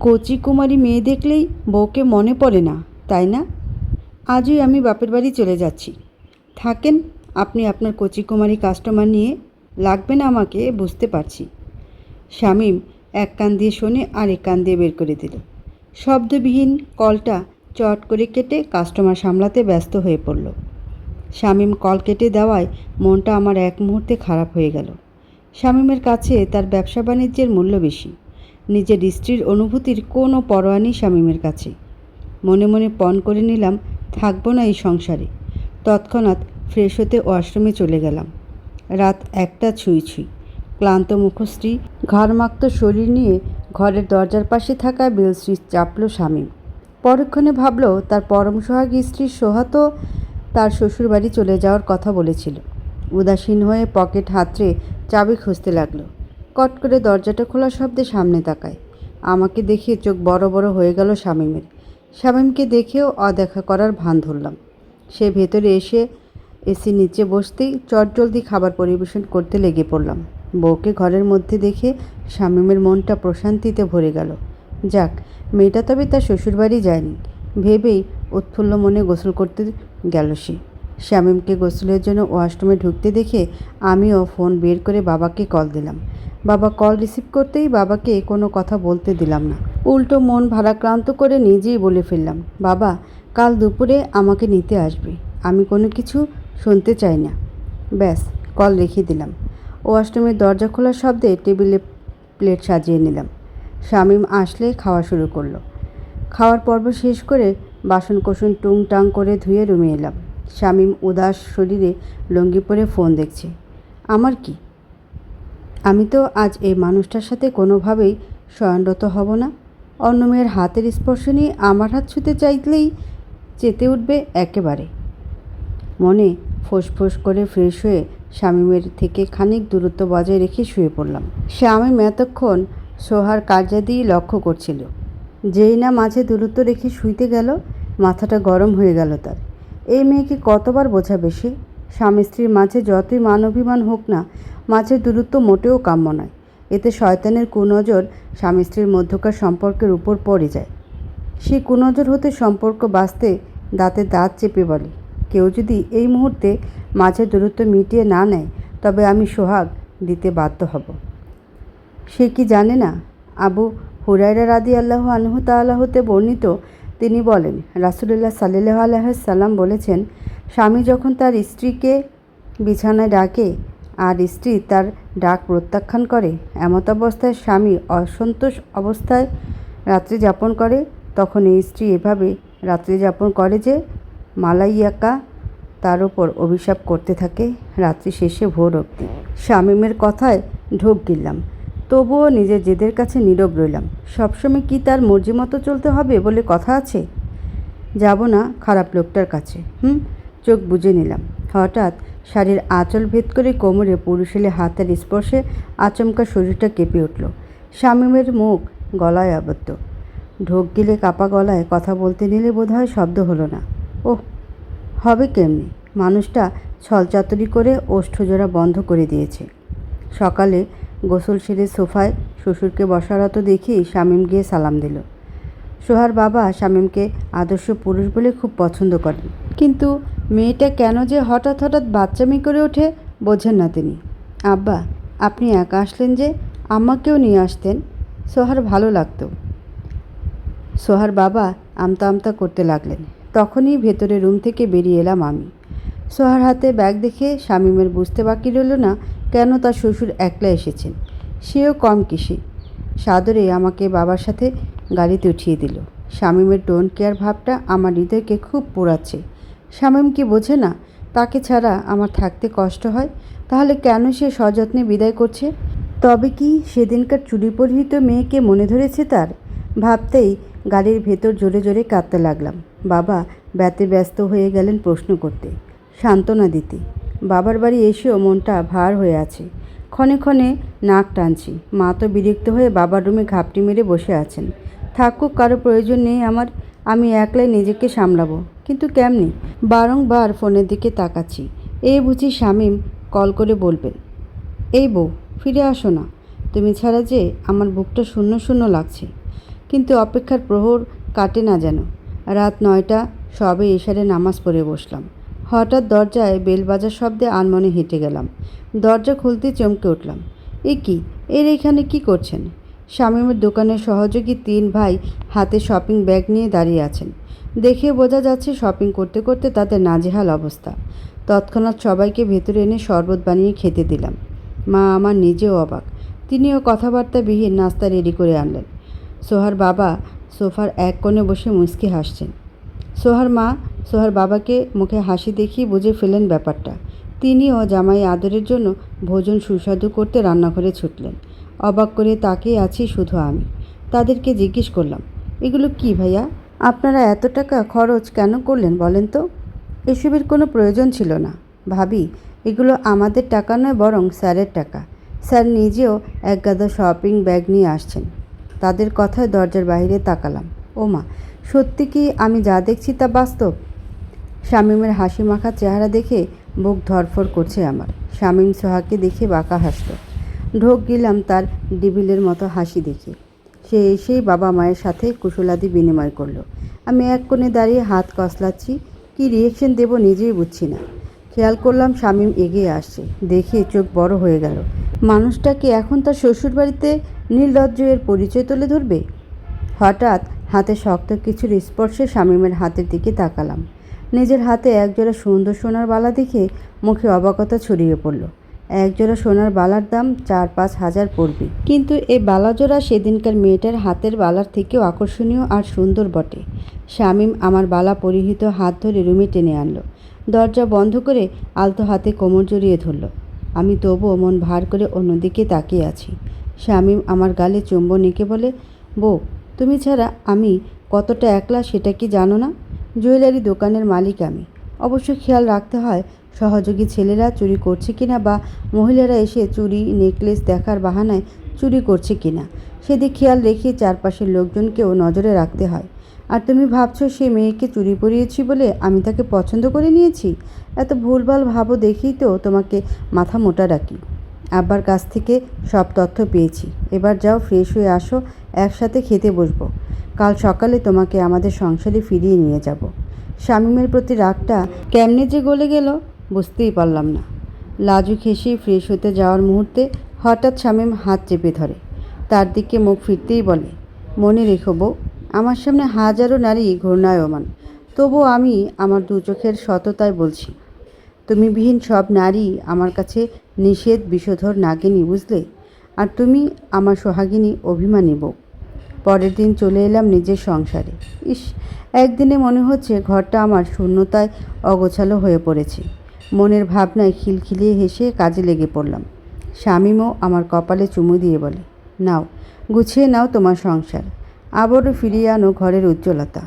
কচি কুমারী মেয়ে দেখলেই বউকে মনে পড়ে না, তাই না? আজই আমি বাপের বাড়ি চলে যাচ্ছি। থাকেন, আপনি আপনার কচি কুমারী কাস্টমার নিয়ে। লাগবে না আমাকে, বুঝতে পারছি। শামীম এক কান দিয়ে শোনে আর এক কান দিয়ে বের করে দিল। শব্দবিহীন কলটা চট করে কেটে কাস্টমার সামলাতে ব্যস্ত হয়ে পড়ল। শামীম কল কেটে দেওয়ায় মনটা আমার এক মুহূর্তে খারাপ হয়ে গেল। শামীমের কাছে তার ব্যবসা বাণিজ্যের মূল্য বেশি। নিজের স্ত্রীর অনুভূতির কোনো পরোয়া নেই শামীমের কাছে। মনে মনে পণ করে নিলাম, থাকব না এই সংসারে। তৎক্ষণাৎ ফ্রেশ হতে ওয়াশরুমে চলে গেলাম। রাত একটা ছুঁই ছুঁই। ক্লান্ত মুখশ্রী ঘরমাক্ত শরীর নিয়ে ঘরের দরজার পাশে থাকা বেলশ্রী চাপল স্বামী পরক্ষণে ভাবল, তার পরম সোহাগ স্ত্রী সোহাতো তার শ্বশুরবাড়ি চলে যাওয়ার কথা বলেছিল। উদাসীন হয়ে পকেট হাতড়ে চাবি খুঁজতে লাগল। কট করে দরজাটা খোলা শব্দে সামনে তাকায়। আমাকে দেখে চোখ বড় বড় হয়ে গেল শামীমের। শামীমকে দেখেও অদেখা করার ভান ধরলাম। সে ভেতরে এসে এসি নিচে বসতেই চটজলদি খাবার পরিবেশন করতে লেগে পড়লাম। বউকে ঘরের মধ্যে দেখে শামীমের মনটা প্রশান্তিতে ভরে গেল। যাক, মেয়েটা তবে তার শ্বশুরবাড়ি যায়নি। ভেবেই উৎফুল্ল মনে গোসল করতে গেল সে। শামীমকে গোসলের জন্য ওয়াশরুমে ঢুকতে দেখে আমিও ফোন বের করে বাবাকে কল দিলাম। বাবা কল রিসিভ করতেই বাবাকে কোনো কথা বলতে দিলাম না। উল্টো মন ভারাক্রান্ত করে নিজেই বলে ফেললাম, বাবা, কাল দুপুরে আমাকে নিতে আসবে। আমি কোনো কিছু শুনতে চাই না। ব্যাস, কল রেখে দিলাম। ওয়াশরুমের দরজা খোলার শব্দে টেবিলে প্লেট সাজিয়ে নিলাম। শামীম আসলে খাওয়া শুরু করল। খাওয়ার পর্ব শেষ করে বাসন কোসন টুংটাং করে ধুয়ে রুমে এলাম। শামীম উদাস শরীরে লুঙ্গি পরে ফোন দেখছে। আমার কি? আমি তো আজ এই মানুষটার সাথে কোনোভাবেই শয়নরত হব না। অন্য মেয়ের হাতের স্পর্শ নিয়ে আমার হাত ছুতে চাইলেই চেতে উঠবে একেবারে। মনে ফোঁস করে ফ্রেশ হয়ে শামীমের থেকে খানিক দূরত্ব বজায় রেখে শুয়ে পড়লাম। শামীম এতক্ষণ সোহার কার্যাদিই লক্ষ্য করছিল। যেই না মাঝে দূরত্ব রেখে শুইতে গেল, মাথাটা গরম হয়ে গেল তার। এই মেয়েকে কতবার বোঝাবে সে? স্বামী স্ত্রীর মাঝে যতই মান অভিমান হোক না, মাঝে দূরত্ব মোটেও কাম্য নয়। এতে শয়তানের কুনজর স্বামী স্ত্রীর মধ্যকার সম্পর্কের উপর পড়ে যায়। সেই কুনজর হতে সম্পর্ক বাঁচতে দাঁতে দাঁত চেপে বলে, কেউ যদি এই মুহূর্তে মাঝে দূরত্ব মিটিয়ে না নেয়, তবে আমি সোহাগ দিতে বাধ্য হব। সে কি জানে না? আবু হুরাইরা রাদি আল্লাহ আনহু তাল্লাহ হতে বর্ণিত তিনি বলেন, রাসুলুল্লাহ সাল্লাহ আলহাম বলেছেন, স্বামী যখন তার স্ত্রীকে বিছানায় ডাকে আর স্ত্রী তার ডাক প্রত্যাখ্যান করে, এমত অবস্থায় স্বামী অসন্তোষ অবস্থায় রাত্রি যাপন করে, তখন এই স্ত্রী এভাবে রাত্রি যাপন করে যে মালাইয়াকা তার ওপর অভিশাপ করতে থাকে রাত্রি শেষে ভোর অবধি। শামীমের কথায় ঢোক গিললাম তবুও নিজের জেদের কাছে নীরব রইলাম। সবসময় কি তার মর্জি মতো চলতে হবে বলে কথা আছে? যাব না খারাপ লোকটার কাছে, হুম? চোখ বুঝে নিলাম। হঠাৎ শাড়ির আঁচল ভেদ করে কোমরে পুরুষেলে হাতের স্পর্শে আচমকা শরীরটা কেঁপে উঠল। শামীমের মুখ গলায় আবদ্ধ। ঢোক গিলে কাপা গলায় কথা বলতে নিলে বোধহয় শব্দ হলো না। ওহ, হবে কেমনি? মানুষটা ছলচাতুরি করে ওষ্ঠজোড়া বন্ধ করে দিয়েছে। সকালে গোসল সেরে সোফায় শ্বশুরকে বসারত দেখেই শামীম গিয়ে সালাম দিল। সোহার বাবা শামীমকে আদর্শ পুরুষ বলে খুব পছন্দ করেন। কিন্তু মেয়েটা কেন যে হঠাৎ হঠাৎ বাচ্চামি করে ওঠে বোঝেন না তিনি। আব্বা, আপনি একা আসলেন যে আমাকেও নিয়ে আসতেন, সোহার ভালো লাগতো। সোহার বাবা আমতা আমতা করতে লাগলেন। তখনই ভেতরে রুম থেকে বেরিয়ে এলাম আমি। সোহার হাতে ব্যাগ দেখে শামীমের বুঝতে বাকি রইল না কেন তার শ্বশুর একলা এসেছেন। সেও কম কিসে। সাদরে আমাকে বাবার সাথে গাড়িতে উঠিয়ে দিল। শামীমের ডোন কেয়ার ভাবটা আমার হৃদয়কে খুব পোড়াচ্ছে। শামীম কি বোঝে না, তাকে ছাড়া আমার থাকতে কষ্ট হয়? তাহলে কেন সে সযত্নে বিদায় করছে? তবে কি সেদিনকার চুরি পরিহিত মেয়েকে মনে ধরেছে তার? ভাবতেই গাড়ির ভেতর জোরে জোরে কাঁদতে লাগলাম। বাবা, ব্যতে ব্যস্ত হয়ে গেলেন প্রশ্ন করতে। সান্ত্বনা দিতে। বাবার বাড়ি এসেও মনটা ভার হয়ে আছে। ক্ষণে ক্ষণে নাক টানছি। মা তো বিরক্ত হয়ে বাবার রুমে ঘাপটি মেরে বসে আছেন। থাকুক, কারও প্রয়োজন নেই, আমার, আমি একলাই নিজেকে সামলাবো। কিন্তু কেমনি? বারংবার ফোনের দিকে তাকাচ্ছি। এই বুঝি শামীম কল করে বলবেন, এই বউ, ফিরে আসো না। তুমি ছাড়া যে আমার বুকটা শূন্য শূন্য লাগছে। কিন্তু অপেক্ষার প্রহর কাটে না যেন। রাত নয়টা, সবে এশারে নামাজ পড়ে বসলাম। হঠাৎ দরজায় বেল বাজার শব্দে আনমনে হেঁটে গেলাম। দরজা খুলতে চমকে উঠলাম। এ কি? এর এখানে কি করছেন? শামীমের দোকানের সহযোগী তিন ভাই হাতে শপিং ব্যাগ নিয়ে দাঁড়িয়ে আছেন। দেখে বোঝা যাচ্ছে শপিং করতে করতে তাদের নাজেহাল অবস্থা। তৎক্ষণাৎ সবাইকে ভেতরে এনে শরবত বানিয়ে খেতে দিলাম। মা আমার নিজেও অবাক। তিনিও কথাবার্তা বিহীন নাস্তা রেডি করে আনলেন। সোহার বাবা সোফার এক কোণে বসে মুচকি হাসছেন। সোহার মা সোহার বাবাকে মুখে হাসি দেখিয়ে বুঝে ফেলেন ব্যাপারটা। তিনিও জামাই আদরের জন্য ভোজন সুস্বাদু করতে রান্নাঘরে ছুটলেন। অবাক করে তাকিয়ে আছি শুধু আমি। তাদেরকে জিজ্ঞেস করলাম, এগুলো কি ভাইয়া? আপনারা এত টাকা খরচ কেন করলেন বলেন তো? এসবের কোনো প্রয়োজন ছিল না। ভাবি, এগুলো আমাদের টাকা নয় বরং স্যারের টাকা। স্যার নিজেও এক গাদা শপিং ব্যাগ নিয়ে আসছেন। তাদের কথায় দরজার বাইরে তাকালাম। ওমা, সত্যি কি আমি যা দেখছি তা বাস্তব? শামীমের হাসি মাখা চেহারা দেখে বুক ধরফর করছে আমার। শামীম সোহাকে দেখে বাঁকা হাসল। ঢোক গিলাম তার ডিবিলের মতো হাসি দেখে। সে এসেই বাবা মায়ের সাথে কুশলাদি বিনিময় করল। আমি এক কোণে দাঁড়িয়ে হাত কসলাচ্ছি, কি রিয়েকশন দেব নিজেই বুঝছি না। খেয়াল করলাম শামীম এগিয়ে আসছে, দেখে চোখ বড় হয়ে গেল। মানুষটাকে এখন তার শ্বশুরবাড়িতে নির্লজ্জ এর পরিচয় তুলে ধরবে? হঠাৎ হাতে শক্ত কিছুর স্পর্শে শামীমের হাতের দিকে তাকালাম। নিজের হাতে একজোড়া সুন্দর সোনার বালা দেখে মুখে অবাকতা ছড়িয়ে পড়ল। একজোড়া সোনার বালার দাম চার পাঁচ হাজার পড়বে। কিন্তু এই বালাজোড়া সেদিনকার মেয়েটার হাতের বালার থেকেও আকর্ষণীয় আর সুন্দর বটে। শামীম আমার বালা পরিহিত হাত ধরে রুমে টেনে আনলো। দরজা বন্ধ করে আলতো হাতে কোমর জড়িয়ে ধরল। আমি তবুও মন ভার করে অন্যদিকে তাকিয়ে আছি। শামীম আমার গালে চুম্বন এঁকে বলে, বউ, তুমি ছাড়া আমি কতটা একলা সেটা কি জানো না? জুয়েলারি দোকানের মালিক আমি। অবশ্য খেয়াল রাখতে হয়, সহযোগী ছেলেরা চুরি করছে কিনা বা মহিলারা এসে চুরি নেকলেস দেখার বাহানায় চুরি করছে কিনা, সেদিক খেয়াল রেখে চারপাশের লোকজনকেও নজরে রাখতে হয়। আর তুমি ভাবছ সে মেয়েকে চুরি পরিয়েছি বলে আমি তাকে পছন্দ করে নিয়েছি? এত ভুলভাল ভাবো দেখেই তো তোমাকে মাথা মোটা রাখি। আব্বার কাছ থেকে সব তথ্য পেয়েছি। এবার যাও, ফ্রেশ হয়ে আসো একসাথে খেতে বসবো। কাল সকালে তোমাকে আমাদের সংসারে ফিরিয়ে নিয়ে যাব। শামীমের প্রতি রাগটা কেমনে যে গলে গেল বুঝতেই পারলাম না। লাজু হেসে ফ্রেশ হতে যাওয়ার মুহূর্তে হঠাৎ শামীম হাত চেপে ধরে। তার দিকে মুখ ফিরতেই বলে, মনে রেখো বউ, আমার সামনে হাজারো নারী ঘূর্ণায়মান। তবু আমি আমার দু চোখের সততায় বলছি, তুমি বিহীন সব নারী আমার কাছে নিষেধ, বিষধর নাগিনী, বুঝলে? আর তুমি আমার সোহাগিনী অভিমানী বউ। পরের দিন চলে এলাম নিজের সংসারে। ইস, একদিনে মনে হচ্ছে ঘরটা আমার শূন্যতায় অগোছালো হয়ে পড়েছে। মনের ভাবনায় খিলখিলিয়ে হেসে কাজে লেগে পড়লাম। স্বামীমও আমার কপালে চুমু দিয়ে বলে, নাও, গুছিয়ে নাও তোমার সংসার। আবারও ফিরিয়ে আনো ঘরের উজ্জ্বলতা।